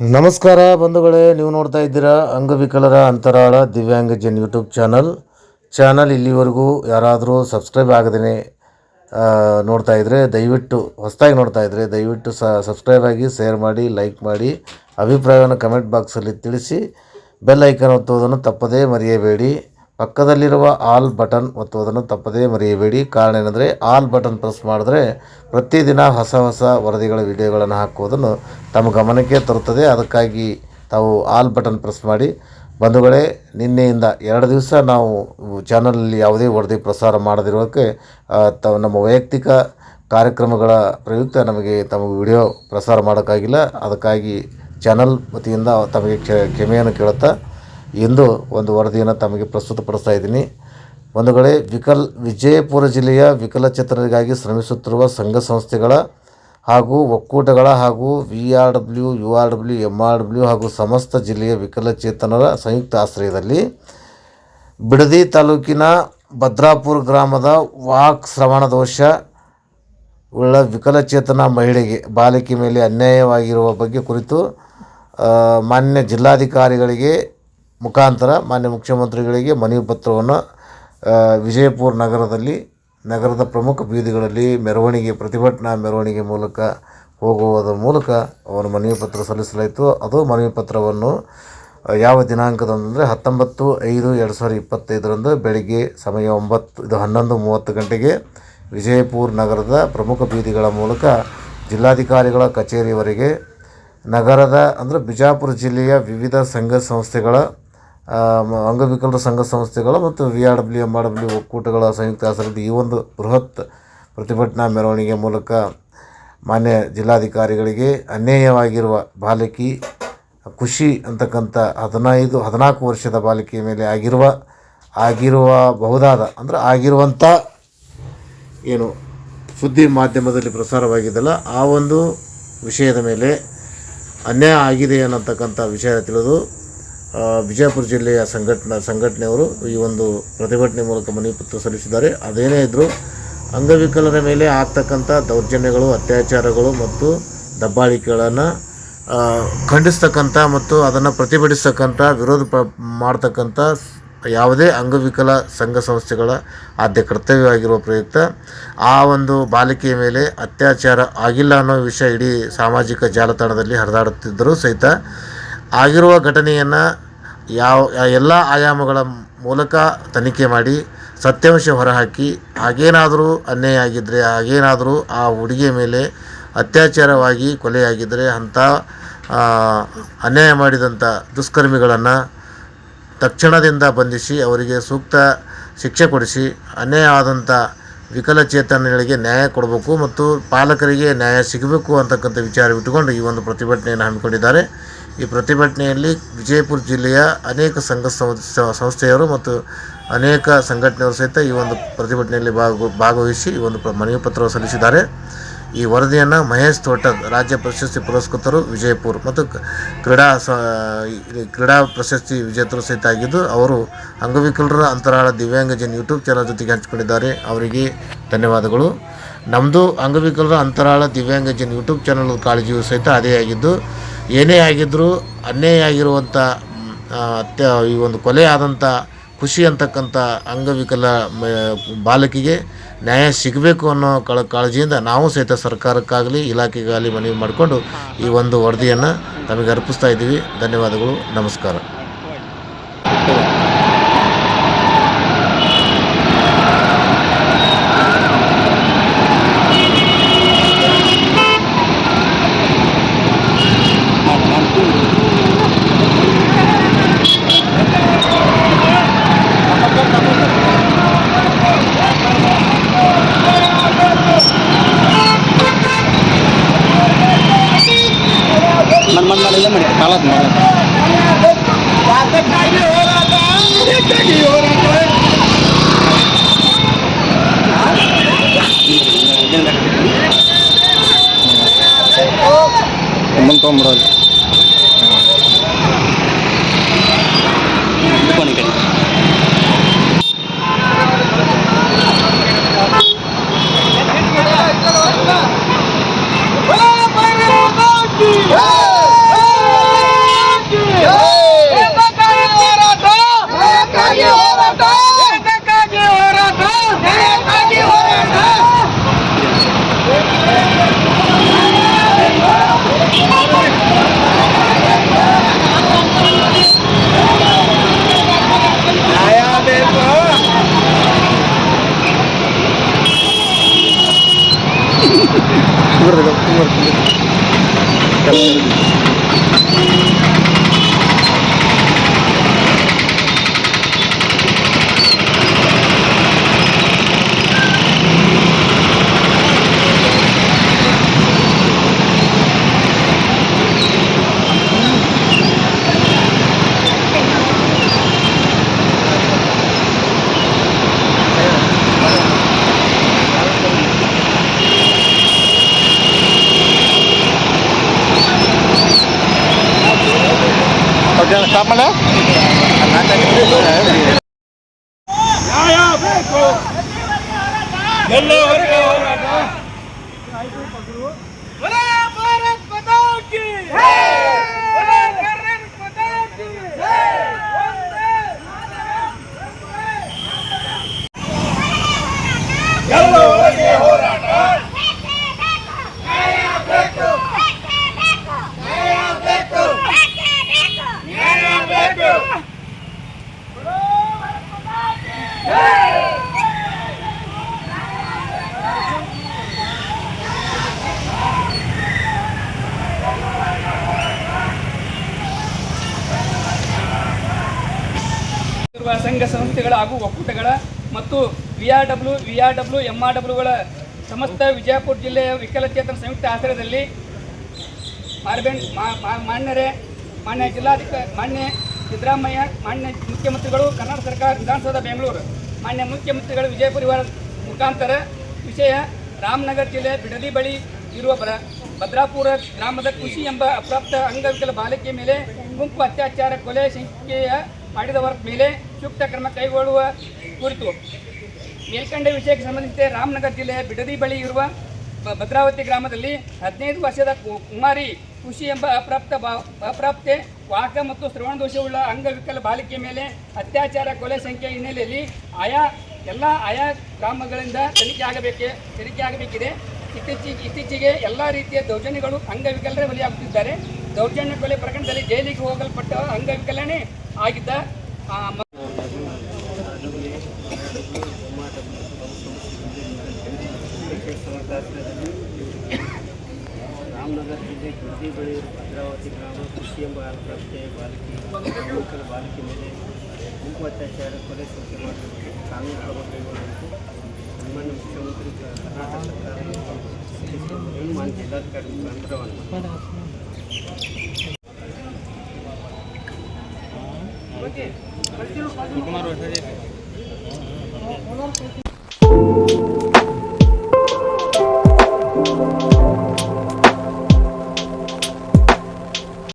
ನಮಸ್ಕಾರ ಬಂಧುಗಳೇ, ನೀವು ನೋಡ್ತಾ ಇದ್ದೀರಾ ಅಂಗವಿಕಲರ ಅಂತರಾಳ ದಿವ್ಯಾಂಗಜನ್ ಯೂಟ್ಯೂಬ್ ಚಾನಲ್. ಚಾನಲ್ ಇಲ್ಲಿವರೆಗೂ ಯಾರಾದರೂ ಸಬ್ಸ್ಕ್ರೈಬ್ ಆಗದೇ ನೋಡ್ತಾ ಇದ್ದರೆ ದಯವಿಟ್ಟು, ಹೊಸದಾಗಿ ನೋಡ್ತಾ ಇದ್ದರೆ ದಯವಿಟ್ಟು ಸಬ್ಸ್ಕ್ರೈಬ್ ಆಗಿ, ಶೇರ್ ಮಾಡಿ, ಲೈಕ್ ಮಾಡಿ, ಅಭಿಪ್ರಾಯವನ್ನು ಕಮೆಂಟ್ ಬಾಕ್ಸಲ್ಲಿ ತಿಳಿಸಿ, ಬೆಲ್ ಐಕನ್ ಒತ್ತುವುದನ್ನು ತಪ್ಪದೇ ಮರೆಯಬೇಡಿ. ಪಕ್ಕದಲ್ಲಿರುವ ಆಲ್ ಬಟನ್ ಒತ್ತುವುದನ್ನು ತಪ್ಪದೇ ಮರೆಯಬೇಡಿ. ಕಾರಣ ಏನಂದರೆ, ಆಲ್ ಬಟನ್ ಪ್ರೆಸ್ ಮಾಡಿದ್ರೆ ಪ್ರತಿದಿನ ಹೊಸ ಹೊಸ ವರದಿಗಳ ವಿಡಿಯೋಗಳನ್ನು ಹಾಕುವುದನ್ನು ತಮ್ಮ ಗಮನಕ್ಕೆ ತರುತ್ತದೆ. ಅದಕ್ಕಾಗಿ ತಾವು ಆಲ್ ಬಟನ್ ಪ್ರೆಸ್ ಮಾಡಿ. ಬಂಧುಗಳೇ, ನಿನ್ನೆಯಿಂದ ಎರಡು ದಿವಸ ನಾವು ಚಾನಲಲ್ಲಿ ಯಾವುದೇ ವರದಿ ಪ್ರಸಾರ ಮಾಡದಿರೋಕ್ಕೆ ತ ನಮ್ಮ ವೈಯಕ್ತಿಕ ಕಾರ್ಯಕ್ರಮಗಳ ಪ್ರಯುಕ್ತ ನಮಗೆ ತಮಗೆ ವಿಡಿಯೋ ಪ್ರಸಾರ ಮಾಡೋಕ್ಕಾಗಿಲ್ಲ. ಅದಕ್ಕಾಗಿ ಚಾನಲ್ ವತಿಯಿಂದ ತಮಗೆ ಕ್ಷ- ಕ್ಷಮೆಯನ್ನು ಕೇಳುತ್ತಾ ಇಂದು ಒಂದು ವರದಿಯನ್ನು ತಮಗೆ ಪ್ರಸ್ತುತಪಡಿಸ್ತಾ ಇದ್ದೀನಿ. ಒಂದು ಕಡೆ ವಿಕಲ್, ವಿಜಯಪುರ ಜಿಲ್ಲೆಯ ವಿಕಲಚೇತನರಿಗಾಗಿ ಶ್ರಮಿಸುತ್ತಿರುವ ಸಂಘ ಸಂಸ್ಥೆಗಳ ಹಾಗೂ ಒಕ್ಕೂಟಗಳ ಹಾಗೂ V R W, U R W M R W ಹಾಗೂ ಸಮಸ್ತ ಜಿಲ್ಲೆಯ ವಿಕಲಚೇತನರ ಸಂಯುಕ್ತ ಆಶ್ರಯದಲ್ಲಿ ಬಿಡದಿ ತಾಲೂಕಿನ ಭದ್ರಾಪುರ ಗ್ರಾಮದ ವಾಕ್ ಶ್ರವಣ ದೋಷ ಉಳ್ಳ ವಿಕಲಚೇತನ ಮಹಿಳೆಗೆ ಬಾಲಕಿ ಮೇಲೆ ಅನ್ಯಾಯವಾಗಿರುವ ಬಗ್ಗೆ ಕುರಿತು ಮಾನ್ಯ ಜಿಲ್ಲಾಧಿಕಾರಿಗಳಿಗೆ ಮುಖಾಂತರ ಮಾನ್ಯ ಮುಖ್ಯಮಂತ್ರಿಗಳಿಗೆ ಮನವಿ ಪತ್ರವನ್ನು ವಿಜಯಪುರ ನಗರದಲ್ಲಿ, ನಗರದ ಪ್ರಮುಖ ಬೀದಿಗಳಲ್ಲಿ ಮೆರವಣಿಗೆ, ಪ್ರತಿಭಟನಾ ಮೆರವಣಿಗೆ ಮೂಲಕ ಹೋಗುವುದರ ಮೂಲಕ ಅವರ ಮನವಿ ಪತ್ರ ಸಲ್ಲಿಸಲಾಯಿತು. ಅದು ಮನವಿ ಪತ್ರವನ್ನು ಯಾವ ದಿನಾಂಕದಂದರೆ ಹತ್ತೊಂಬತ್ತು ಐದು ಎರಡು ಸಾವಿರದ ಇಪ್ಪತ್ತೈದರಂದು ಬೆಳಿಗ್ಗೆ ಸಮಯ ಒಂಬತ್ತು, ಇದು ಹನ್ನೊಂದು ಮೂವತ್ತು ಗಂಟೆಗೆ ವಿಜಯಪುರ ನಗರದ ಪ್ರಮುಖ ಬೀದಿಗಳ ಮೂಲಕ ಜಿಲ್ಲಾಧಿಕಾರಿಗಳ ಕಚೇರಿವರೆಗೆ, ನಗರದ ಅಂದರೆ ಬಿಜಾಪುರ ಜಿಲ್ಲೆಯ ವಿವಿಧ ಸಂಘ ಸಂಸ್ಥೆಗಳ ಅಂಗವಿಕಲರ ಸಂಘ ಸಂಸ್ಥೆಗಳು ಮತ್ತು V R W, M R W ಒಕ್ಕೂಟಗಳ ಸಂಯುಕ್ತ ಆಶ್ರಯದ ಈ ಒಂದು ಬೃಹತ್ ಪ್ರತಿಭಟನಾ ಮೆರವಣಿಗೆ ಮೂಲಕ ಮಾನ್ಯ ಜಿಲ್ಲಾಧಿಕಾರಿಗಳಿಗೆ ಅನ್ಯಾಯವಾಗಿರುವ ಬಾಲಕಿ ಖುಷಿ ಅಂತಕ್ಕಂಥ ಹದಿನೈದು, ಹದಿನಾಲ್ಕು ವರ್ಷದ ಬಾಲಕಿಯ ಮೇಲೆ ಆಗಿರುವ ಆಗಿರುವ ಬಹುದಾದ, ಅಂದರೆ ಆಗಿರುವಂಥ ಏನು ಸುದ್ದಿ ಮಾಧ್ಯಮದಲ್ಲಿ ಪ್ರಸಾರವಾಗಿದ್ದಲ್ಲ ಆ ಒಂದು ವಿಷಯದ ಮೇಲೆ ಅನ್ಯಾಯ ಆಗಿದೆ ಅನ್ನತಕ್ಕಂಥ ವಿಷಯ ತಿಳಿದು ವಿಜಯಪುರ ಜಿಲ್ಲೆಯ ಸಂಘಟನಾ ಸಂಘಟನೆಯವರು ಈ ಒಂದು ಪ್ರತಿಭಟನೆ ಮೂಲಕ ಮನವಿ ಪತ್ರ ಸಲ್ಲಿಸಿದ್ದಾರೆ. ಅದೇನೇ ಇದ್ದರೂ ಅಂಗವಿಕಲರ ಮೇಲೆ ಆಗ್ತಕ್ಕಂಥ ದೌರ್ಜನ್ಯಗಳು, ಅತ್ಯಾಚಾರಗಳು ಮತ್ತು ದಬ್ಬಾಳಿಕೆಗಳನ್ನು ಖಂಡಿಸ್ತಕ್ಕಂಥ ಮತ್ತು ಅದನ್ನು ಪ್ರತಿಭಟಿಸ್ತಕ್ಕಂಥ, ವಿರೋಧ ಪ, ಮಾಡ್ತಕ್ಕಂಥ ಯಾವುದೇ ಅಂಗವಿಕಲ ಸಂಘ ಸಂಸ್ಥೆಗಳ ಆದ್ಯ ಕರ್ತವ್ಯವಾಗಿರುವ ಪ್ರಯುಕ್ತ ಆ ಒಂದು ಬಾಲಿಕೆಯ ಮೇಲೆ ಅತ್ಯಾಚಾರ ಆಗಿಲ್ಲ ಅನ್ನೋ ವಿಷಯ ಇಡೀ ಸಾಮಾಜಿಕ ಜಾಲತಾಣದಲ್ಲಿ ಹರಿದಾಡುತ್ತಿದ್ದರೂ ಸಹಿತ ಆಗಿರುವ ಘಟನೆಯನ್ನು ಯಾವ, ಎಲ್ಲ ಆಯಾಮಗಳ ಮೂಲಕ ತನಿಖೆ ಮಾಡಿ ಸತ್ಯಾಂಶ ಹೊರಹಾಕಿ, ಹಾಗೇನಾದರೂ ಅನ್ಯಾಯ ಆಗಿದ್ದರೆ ಹಾಗೇನಾದರೂ ಆ ಹುಡುಗಿಯ ಮೇಲೆ ಅತ್ಯಾಚಾರವಾಗಿ ಕೊಲೆಯಾಗಿದ್ದರೆ ಅಂಥ ಅನ್ಯಾಯ ಮಾಡಿದಂಥ ದುಷ್ಕರ್ಮಿಗಳನ್ನು ತಕ್ಷಣದಿಂದ ಬಂಧಿಸಿ ಅವರಿಗೆ ಸೂಕ್ತ ಶಿಕ್ಷೆ ಕೊಡಿಸಿ, ಅನ್ಯಾಯ ಆದಂಥ ವಿಕಲಚೇತನಗಳಿಗೆ ನ್ಯಾಯ ಕೊಡಬೇಕು ಮತ್ತು ಪಾಲಕರಿಗೆ ನ್ಯಾಯ ಸಿಗಬೇಕು ಅಂತಕ್ಕಂಥ ವಿಚಾರವಿಟ್ಟುಕೊಂಡು ಈ ಒಂದು ಪ್ರತಿಭಟನೆಯನ್ನು ಹಮ್ಮಿಕೊಂಡಿದ್ದಾರೆ. ಈ ಪ್ರತಿಭಟನೆಯಲ್ಲಿ ವಿಜಯಪುರ ಜಿಲ್ಲೆಯ ಅನೇಕ ಸಂಘ ಸಂಸ್ಥೆ- ಸಂಸ್ಥೆಯವರು ಮತ್ತು ಅನೇಕ ಸಂಘಟನೆಯವರು ಸಹಿತ ಈ ಒಂದು ಪ್ರತಿಭಟನೆಯಲ್ಲಿ ಭಾಗ, ಭಾಗವಹಿಸಿ ಈ ಒಂದು ಮನವಿ ಪತ್ರವನ್ನು ಸಲ್ಲಿಸಿದ್ದಾರೆ. ಈ ವರದಿಯನ್ನು ಮಹೇಶ್ ತೋಟದ್ ರಾಜ್ಯ ಪ್ರಶಸ್ತಿ ಪುರಸ್ಕೃತರು ವಿಜಯಪುರ ಮತ್ತು ಕ್ರೀಡಾ ಕ್ರೀಡಾ ಪ್ರಶಸ್ತಿ ವಿಜೇತರು ಸಹಿತ ಆಗಿದ್ದು, ಅವರು ಅಂಗವಿಕಲರ ಅಂತರಾಳ ದಿವ್ಯಾಂಗಜನ್ ಯೂಟ್ಯೂಬ್ ಚಾನಲ್ ಜೊತೆಗೆ ಹಂಚಿಕೊಂಡಿದ್ದಾರೆ. ಅವರಿಗೆ ಧನ್ಯವಾದಗಳು. ನಮ್ಮದು ಅಂಗವಿಕಲರ ಅಂತರಾಳ ದಿವ್ಯಾಂಗಜನ್ ಯೂಟ್ಯೂಬ್ ಚಾನಲ್ ಕಾಳಜಿಯು ಸಹಿತ ಅದೇ ಆಗಿದ್ದು ಏನೇ ಆಗಿದ್ದರೂ ಅನ್ಯಾಯ ಆಗಿರುವಂಥ ಅತ್ಯ ಈ ಒಂದು ಕೊಲೆ ಆದಂಥ ಖುಷಿ ಅಂತಕ್ಕಂಥ ಅಂಗವಿಕಲ ಬಾಲಕಿಗೆ ನ್ಯಾಯ ಸಿಗಬೇಕು ಅನ್ನೋ ಕಳ, ಕಾಳಜಿಯಿಂದ ನಾವು ಸಹಿತ ಸರ್ಕಾರಕ್ಕಾಗಲಿ, ಇಲಾಖೆಗಾಗಲಿ ಮನವಿ ಮಾಡಿಕೊಂಡು ಈ ಒಂದು ವರದಿಯನ್ನು ತಮಗೆ ಅರ್ಪಿಸ್ತಾ ಇದ್ದೀವಿ. ಧನ್ಯವಾದಗಳು. ನಮಸ್ಕಾರ. ரோமராஜ் Muérdelo, muérdelo. ಓಕೆ ಸ್ಟಾಪ್ ಮಾಡ ಬೇಕು? ಸಂಘ ಸಂಸ್ಥೆಗಳ ಹಾಗೂ ಒಕ್ಕೂಟಗಳ ಮತ್ತು V R W, V R W M R ಡಬ್ಲ್ಯೂಗಳ ಸಮಸ್ತ ವಿಜಯಪುರ ಜಿಲ್ಲೆಯ ವಿಕಲಚೇತನ ಸಂಯುಕ್ತ ಆಶ್ರಯದಲ್ಲಿ ಮಾರ್ಬೆಂಡ್ ಮಾನ್ಯರೇ, ಮಾನ್ಯ ಜಿಲ್ಲಾಧಿಕಾರಿ ಮಾನ್ಯ ಸಿದ್ದರಾಮಯ್ಯ, ಮಾನ್ಯ ಮುಖ್ಯಮಂತ್ರಿಗಳು, ಕರ್ನಾಟಕ ಸರ್ಕಾರ, ವಿಧಾನಸೌಧ, ಬೆಂಗಳೂರು. ಮಾನ್ಯ ಮುಖ್ಯಮಂತ್ರಿಗಳು, ವಿಜಯಪುರ ಮುಖಾಂತರ ವಿಷಯ ರಾಮನಗರ ಜಿಲ್ಲೆ ಬಿಡದಿ ಬಳಿ ಇರುವ ಬರ, ಭದ್ರಾಪುರ ಗ್ರಾಮದ ಖುಷಿ ಎಂಬ ಅಪ್ರಾಪ್ತ ಅಂಗವಿಕಲ ಬಾಲಕಿಯ ಮೇಲೆ ಗುಂಪು ಅತ್ಯಾಚಾರ, ಕೊಲೆ ಸಂಖ್ಯೆಯ ಮಾಡಿದವರ ಮೇಲೆ ಸೂಕ್ತ ಕ್ರಮ ಕೈಗೊಳ್ಳುವ ಕುರಿತು ಮೇಲ್ಕಂಡ ವಿಷಯಕ್ಕೆ ಸಂಬಂಧಿಸಿದಂತೆ ರಾಮನಗರ ಜಿಲ್ಲೆಯ ಬಿಡದಿ ಬಳಿ ಇರುವ ಭದ್ರಾವತಿ ಗ್ರಾಮದಲ್ಲಿ ಹದಿನೈದು ವರ್ಷದ ಕುಮಾರಿ ಖುಷಿ ಎಂಬ ಅಪ್ರಾಪ್ತ ಅಪ್ರಾಪ್ತೆ ವಾಹಕ ಮತ್ತು ಶ್ರವಣ ದೋಷವುಳ್ಳ ಅಂಗವಿಕಲ ಬಾಲಿಕೆ ಮೇಲೆ ಅತ್ಯಾಚಾರ, ಕೊಲೆ ಸಂಖ್ಯೆ ಹಿನ್ನೆಲೆಯಲ್ಲಿ ಆಯಾ ಎಲ್ಲ ಆಯಾ ಗ್ರಾಮಗಳಿಂದ ತನಿಖೆ ಆಗಬೇಕೆ ತನಿಖೆ ಆಗಬೇಕಿದೆ. ಇತ್ತೀಚೆಗೆ ಇತ್ತೀಚೆಗೆ ಎಲ್ಲ ರೀತಿಯ ದೌರ್ಜನ್ಯಗಳು ಅಂಗವಿಕಲರೇ ಬಲಿಯಾಗುತ್ತಿದ್ದಾರೆ. ದೌರ್ಜನ್ಯ ಕೊಲೆ ಪ್ರಕರಣದಲ್ಲಿ ಜೈಲಿಗೆ ಹೋಗಲ್ಪಟ್ಟ ಅಂಗವಿಕಲನೇ ಆಗಿದ್ದ ಆ, ಮ- ರಾಮನಗರ ಜಿಲ್ಲೆ ಗುರ್ದಿ ಬಳಿ ಭದ್ರಾವತಿ ಗ್ರಾಮ ಕೃಷಿ ಎಂಬ ಅಲ್ಪಪ್ರಾಪ್ತೆಯ ಬಾಲಕಿ ಅಂಗವಿಕಲ ಬಾಲಕಿ ಮೇಲೆ ಗುಂಪು ಅತ್ಯಾಚಾರ ಕೊಲೆ ಸಂಖ್ಯೆ ಮಾಡಬೇಕು ಕಾನೂನು ಕ್ರಮ ಕೈಗೊಳ್ಳಬೇಕು ಸನ್ಮಾನ್ಯ ಮುಖ್ಯಮಂತ್ರಿ ಕ- ಕರ್ನಾಟಕ ಸರ್ಕಾರ ಮಾನ್ಯ ಜಿಲ್ಲಾಧಿಕಾರಿ ಮುಖಾಂತರವನ್ನು ಕುಮಾರ್